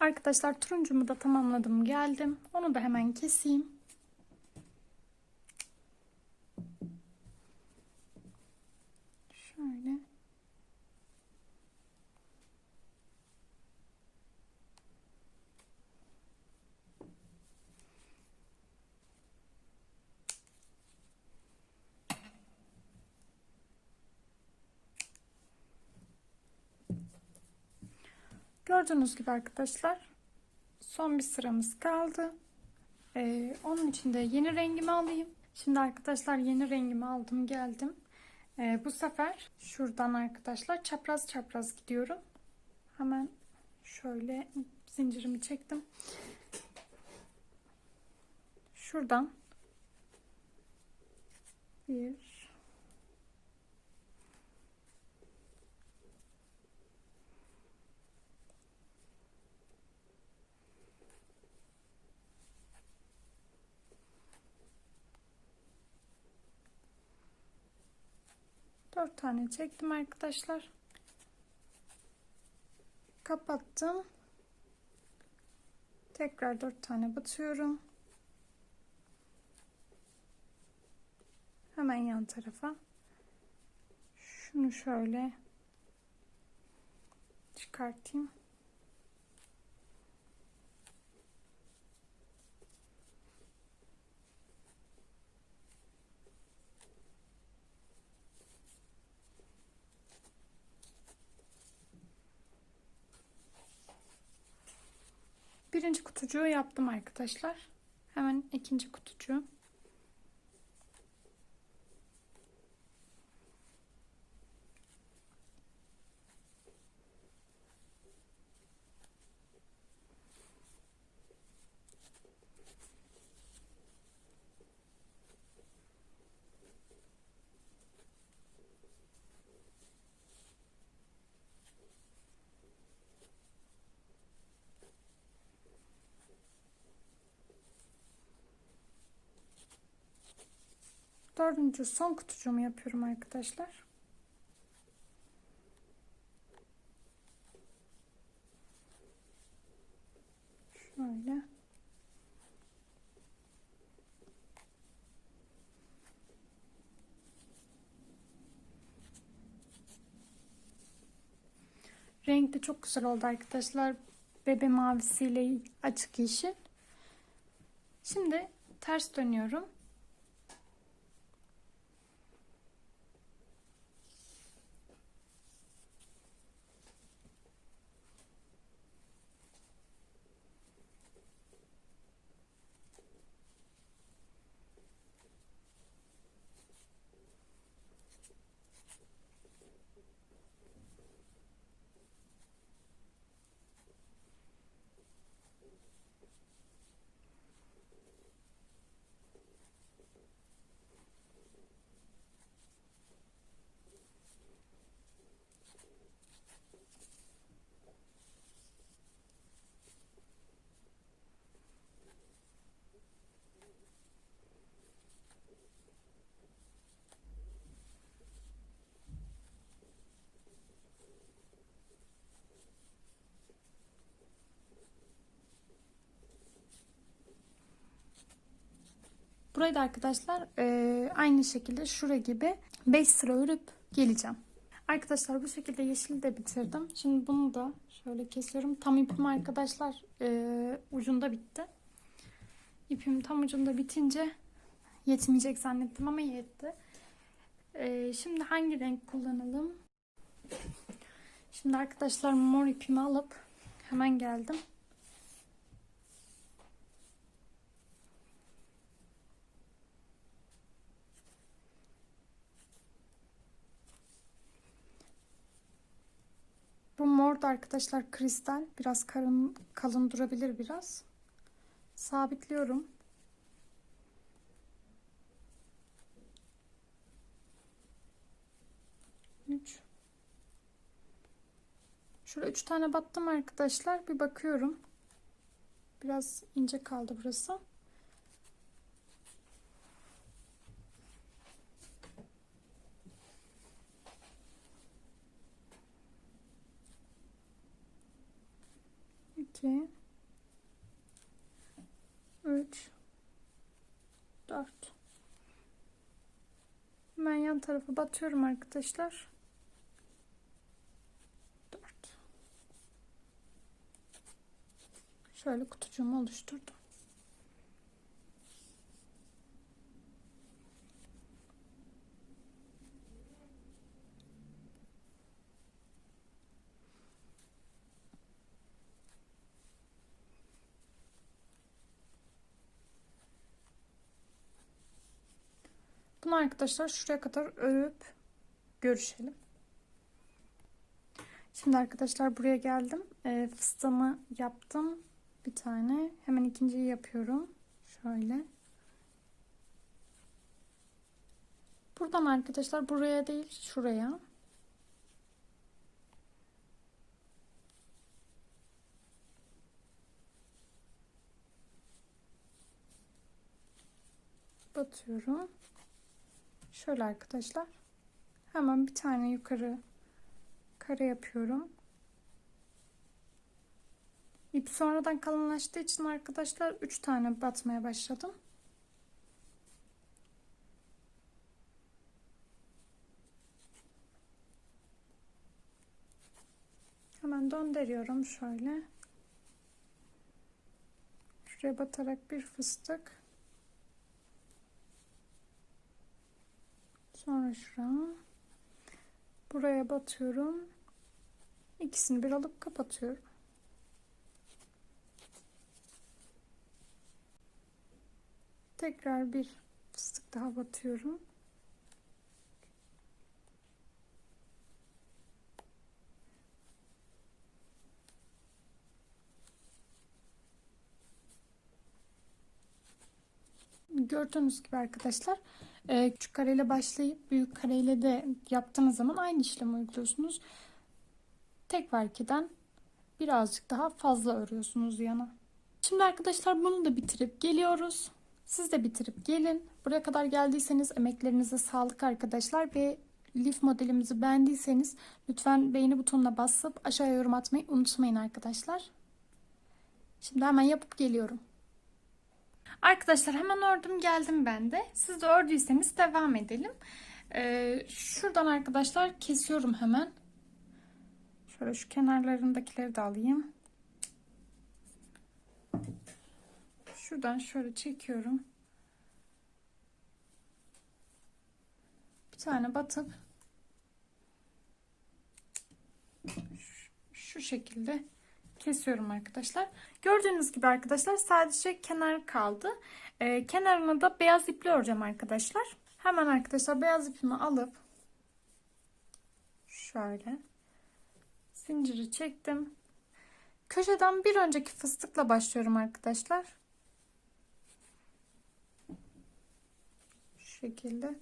Arkadaşlar turuncumu da tamamladım geldim. Onu da hemen keseyim. Şöyle. Gördüğünüz gibi arkadaşlar son bir sıramız kaldı. Ee, onun için de yeni rengimi alayım. Şimdi arkadaşlar yeni rengimi aldım geldim. Ee, bu sefer şuradan arkadaşlar çapraz çapraz gidiyorum. Hemen şöyle zincirimi çektim. Şuradan bir Dört tane çektim arkadaşlar. Kapattım. Tekrar dört tane batıyorum. Hemen yan tarafa. Şunu şöyle çıkartayım. Birinci kutucuğu yaptım arkadaşlar. Hemen ikinci kutucuğu. Dördüncü son kutucuğumu yapıyorum arkadaşlar. Şöyle. Renk de çok güzel oldu arkadaşlar. Bebe mavisiyle açık yeşil. Şimdi ters dönüyorum. Burayı da arkadaşlar e, aynı şekilde şura gibi 5 sıra örüp geleceğim. Arkadaşlar bu şekilde yeşili de bitirdim. Şimdi bunu da şöyle kesiyorum. Tam ipim arkadaşlar e, ucunda bitti. İpim tam ucunda bitince yetmeyecek zannettim ama yetti. E, şimdi hangi renk kullanalım? Şimdi arkadaşlar mor ipimi alıp hemen geldim. Bu mor da arkadaşlar kristal. Biraz kalın, kalın durabilir biraz. Sabitliyorum. Üç. Şöyle üç tane battım arkadaşlar. Bir bakıyorum. Biraz ince kaldı burası. 2 3 4 Ben tarafa batıyorum arkadaşlar. 4 Şöyle kutucuğumu oluşturdum. Bunu arkadaşlar şuraya kadar örüp görüşelim. Şimdi arkadaşlar buraya geldim. E, fıstığımı yaptım. Bir tane. Hemen ikinciyi yapıyorum. Şöyle. Buradan arkadaşlar buraya değil şuraya. Batıyorum. Şöyle arkadaşlar. Hemen bir tane yukarı kare yapıyorum. İp sonradan kalınlaştığı için arkadaşlar 3 tane batmaya başladım. Hemen döndürüyorum şöyle. Şuraya batarak bir fıstık. Sonra şuraya. Buraya batıyorum. İkisini bir alıp kapatıyorum. Tekrar bir fıstık daha batıyorum. Gördüğünüz gibi arkadaşlar e, küçük kareyle başlayıp büyük kareyle de yaptığınız zaman aynı işlemi uyguluyorsunuz. Tek fark birazcık daha fazla örüyorsunuz yana. Şimdi arkadaşlar bunu da bitirip geliyoruz. Siz de bitirip gelin. Buraya kadar geldiyseniz emeklerinize sağlık arkadaşlar ve lif modelimizi beğendiyseniz lütfen beğeni butonuna basıp aşağıya yorum atmayı unutmayın arkadaşlar. Şimdi hemen yapıp geliyorum. Arkadaşlar hemen ördüm geldim ben de. Siz de ördüyseniz devam edelim. Ee, şuradan arkadaşlar kesiyorum hemen. Şöyle şu kenarlarındakileri de alayım. Şuradan şöyle çekiyorum. Bir tane batıp şu şekilde kesiyorum arkadaşlar. Gördüğünüz gibi arkadaşlar sadece kenar kaldı. Ee, kenarına da beyaz iple öreceğim arkadaşlar. Hemen arkadaşlar beyaz ipimi alıp şöyle zinciri çektim. Köşeden bir önceki fıstıkla başlıyorum arkadaşlar. Şu şekilde.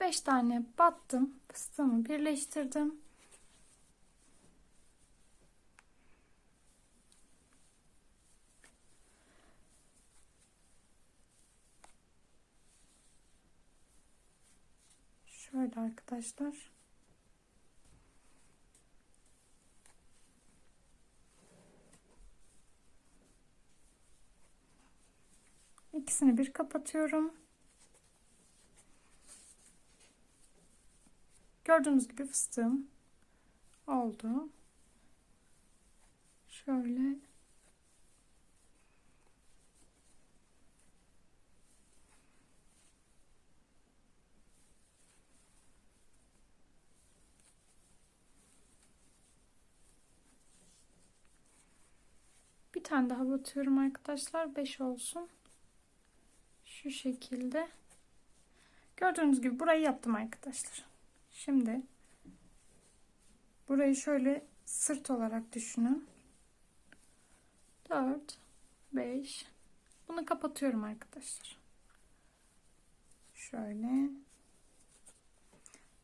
Beş tane battım. Fıstığımı birleştirdim. Şöyle arkadaşlar. İkisini bir kapatıyorum. Gördüğünüz gibi fıstığım oldu. Şöyle Bir tane daha batıyorum arkadaşlar. 5 olsun. Şu şekilde. Gördüğünüz gibi burayı yaptım arkadaşlar. Şimdi burayı şöyle sırt olarak düşünün. 4 5 Bunu kapatıyorum arkadaşlar. Şöyle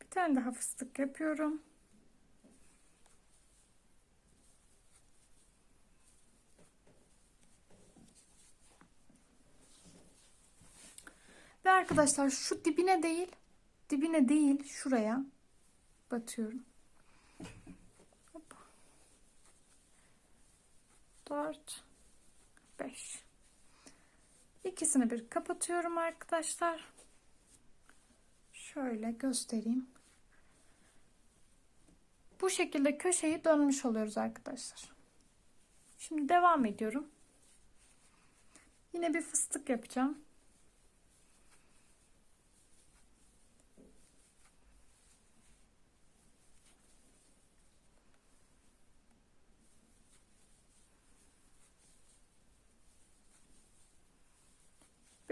bir tane daha fıstık yapıyorum. Ve arkadaşlar şu dibine değil, dibine değil şuraya batıyorum. Hop. 4 5 İkisini bir kapatıyorum arkadaşlar. Şöyle göstereyim. Bu şekilde köşeyi dönmüş oluyoruz arkadaşlar. Şimdi devam ediyorum. Yine bir fıstık yapacağım.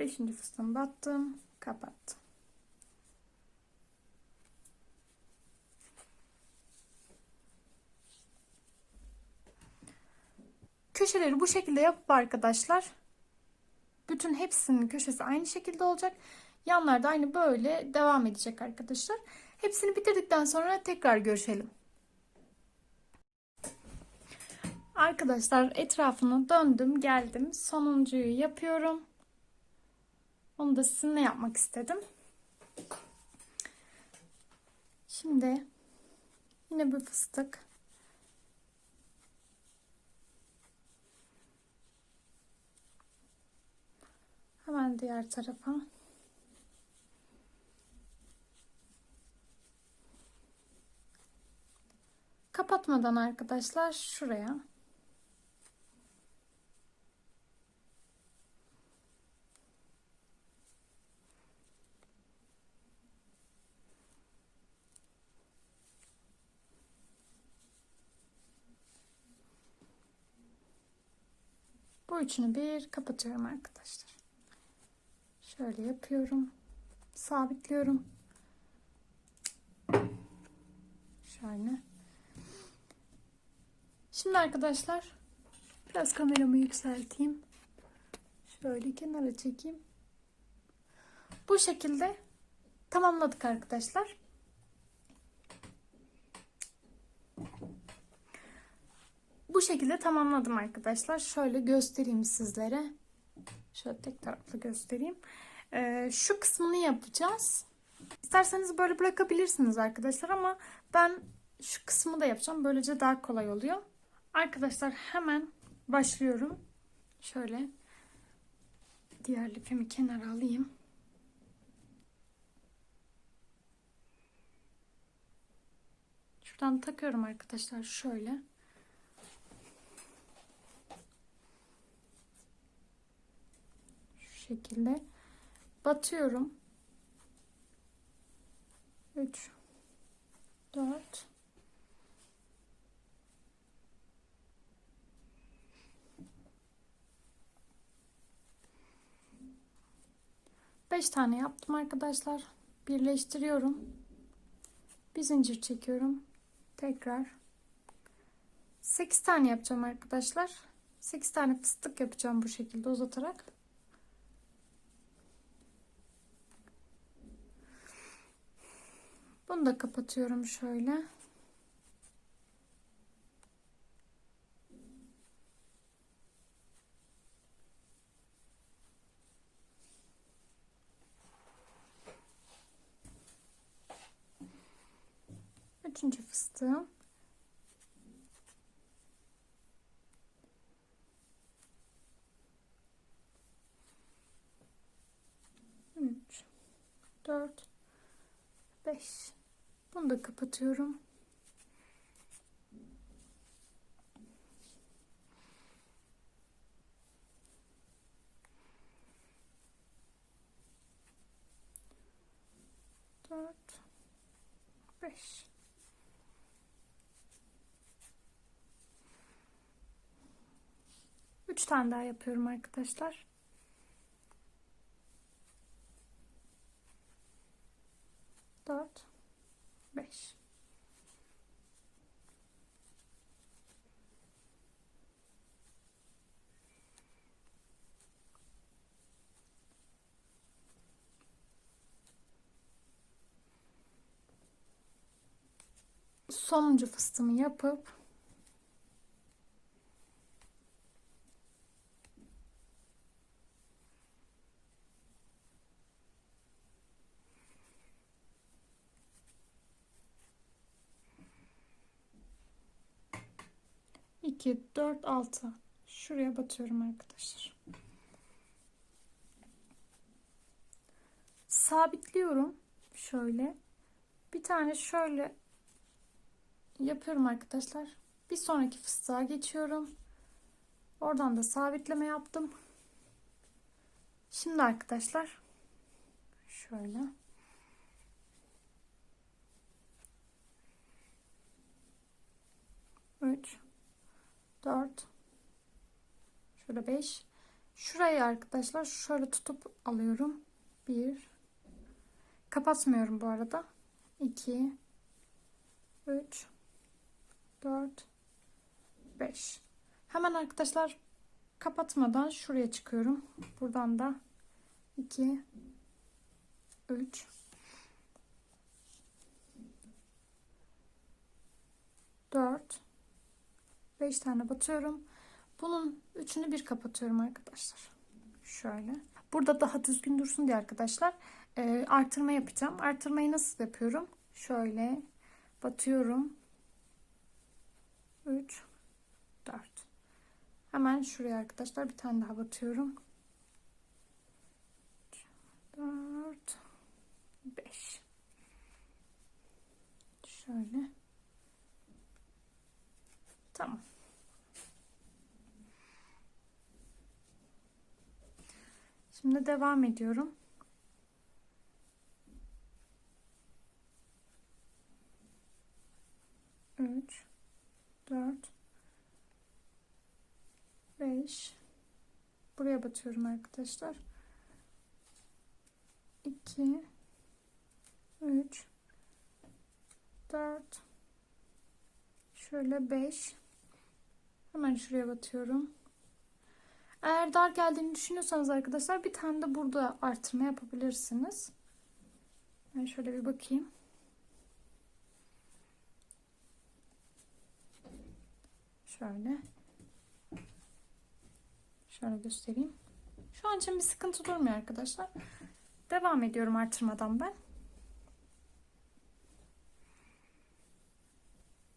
Beşinci fıstığımı battım, kapattım. Köşeleri bu şekilde yapıp arkadaşlar bütün hepsinin köşesi aynı şekilde olacak. Yanlarda aynı böyle devam edecek arkadaşlar. Hepsini bitirdikten sonra tekrar görüşelim. Arkadaşlar etrafını döndüm geldim. Sonuncuyu yapıyorum. Onu da sizinle yapmak istedim. Şimdi yine bir fıstık. Hemen diğer tarafa. Kapatmadan arkadaşlar şuraya. Üçünü bir kapatıyorum arkadaşlar. Şöyle yapıyorum. Sabitliyorum. Şöyle. Şimdi arkadaşlar biraz kameramı yükselteyim. Şöyle kenara çekeyim. Bu şekilde tamamladık arkadaşlar. Bu şekilde tamamladım arkadaşlar. Şöyle göstereyim sizlere. Şöyle tek taraflı göstereyim. Ee, şu kısmını yapacağız. İsterseniz böyle bırakabilirsiniz arkadaşlar ama ben şu kısmı da yapacağım. Böylece daha kolay oluyor. Arkadaşlar hemen başlıyorum. Şöyle diğer lifimi kenara alayım. Şuradan takıyorum arkadaşlar şöyle. Şu şekilde batıyorum. 3 4 5 tane yaptım arkadaşlar. Birleştiriyorum. Bir zincir çekiyorum. Tekrar 8 tane yapacağım arkadaşlar. 8 tane fıstık yapacağım bu şekilde uzatarak. Bunu da kapatıyorum şöyle. Üçüncü fıstığım. Üç, dört, beş. Bunu da kapatıyorum. Dört, beş. Üç tane daha yapıyorum arkadaşlar. Dört, beş. Sonuncu fıstığımı yapıp 2, 4, 6. Şuraya batıyorum arkadaşlar. Sabitliyorum. Şöyle. Bir tane şöyle yapıyorum arkadaşlar. Bir sonraki fıstığa geçiyorum. Oradan da sabitleme yaptım. Şimdi arkadaşlar şöyle üç dört. Şöyle beş. Şurayı arkadaşlar şöyle tutup alıyorum. Bir. Kapatmıyorum bu arada. 2 3 4 5 hemen arkadaşlar kapatmadan şuraya çıkıyorum. Buradan da 2 3 4 5 tane batıyorum. Bunun üçünü bir kapatıyorum arkadaşlar. Şöyle. Burada daha düzgün dursun diye arkadaşlar e, artırma yapacağım. Artırmayı nasıl yapıyorum? Şöyle batıyorum. 3 4 hemen şuraya arkadaşlar bir tane daha batıyorum 4 5 şöyle tamam şimdi devam ediyorum. Üç dört beş. Buraya batıyorum arkadaşlar. 2 3 4 şöyle 5 hemen şuraya batıyorum eğer dar geldiğini düşünüyorsanız arkadaşlar bir tane de burada artırma yapabilirsiniz. Ben şöyle bir bakayım. Şöyle. Şöyle göstereyim. Şu an için bir sıkıntı durmuyor arkadaşlar. Devam ediyorum artırmadan ben.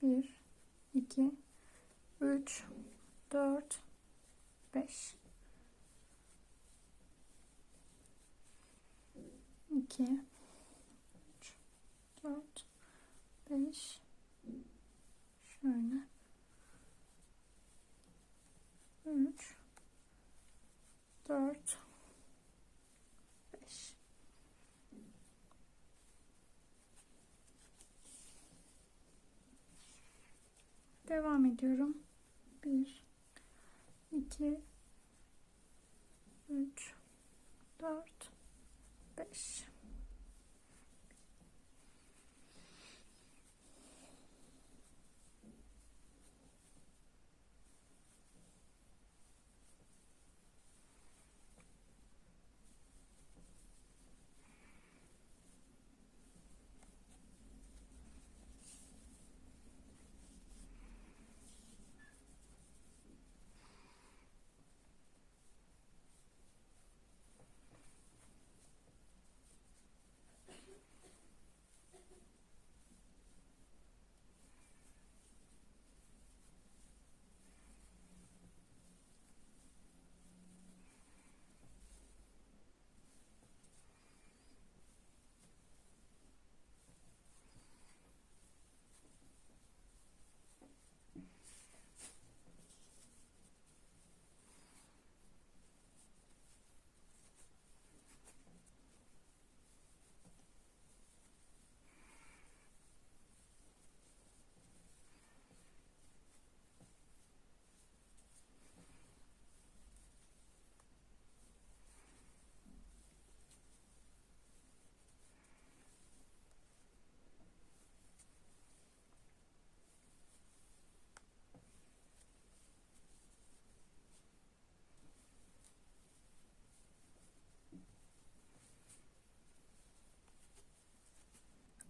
1 2 3 4 5 2 3 4 5 şöyle. 3 4 5 Devam ediyorum. 1 2 3 4 5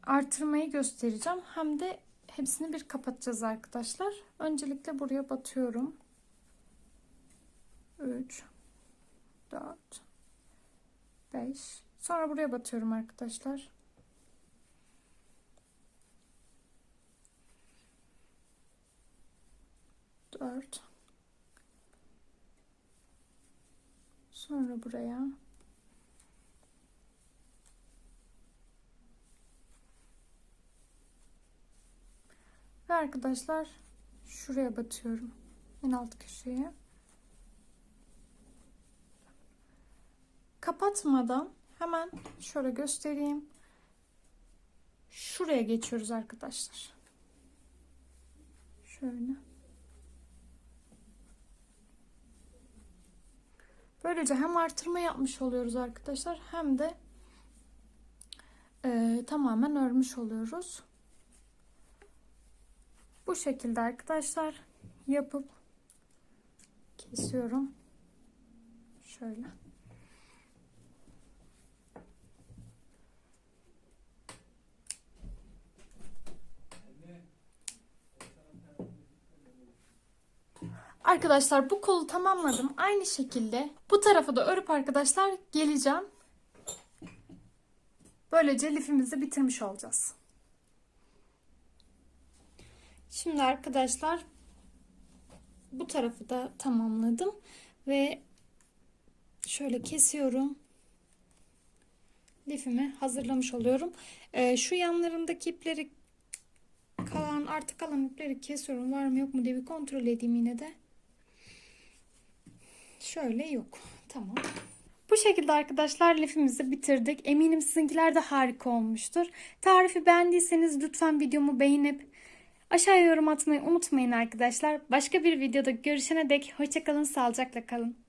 artırmayı göstereceğim. Hem de hepsini bir kapatacağız arkadaşlar. Öncelikle buraya batıyorum. 3 4 5 Sonra buraya batıyorum arkadaşlar. 4 4 sonra buraya ve arkadaşlar şuraya batıyorum. En alt köşeye. Kapatmadan hemen şöyle göstereyim. Şuraya geçiyoruz arkadaşlar. Şöyle. Böylece hem artırma yapmış oluyoruz arkadaşlar hem de e, tamamen örmüş oluyoruz. Bu şekilde arkadaşlar yapıp kesiyorum. Şöyle. Arkadaşlar bu kolu tamamladım. Aynı şekilde bu tarafa da örüp arkadaşlar geleceğim. Böylece lifimizi bitirmiş olacağız. Şimdi arkadaşlar bu tarafı da tamamladım ve şöyle kesiyorum. Lifimi hazırlamış oluyorum. Ee, şu yanlarındaki ipleri kalan artık kalan ipleri kesiyorum. Var mı yok mu diye bir kontrol edeyim yine de. Şöyle yok. Tamam. Bu şekilde arkadaşlar lifimizi bitirdik. Eminim sizinkiler de harika olmuştur. Tarifi beğendiyseniz lütfen videomu beğenip aşağıya yorum atmayı unutmayın arkadaşlar. Başka bir videoda görüşene dek hoşçakalın, sağlıcakla kalın.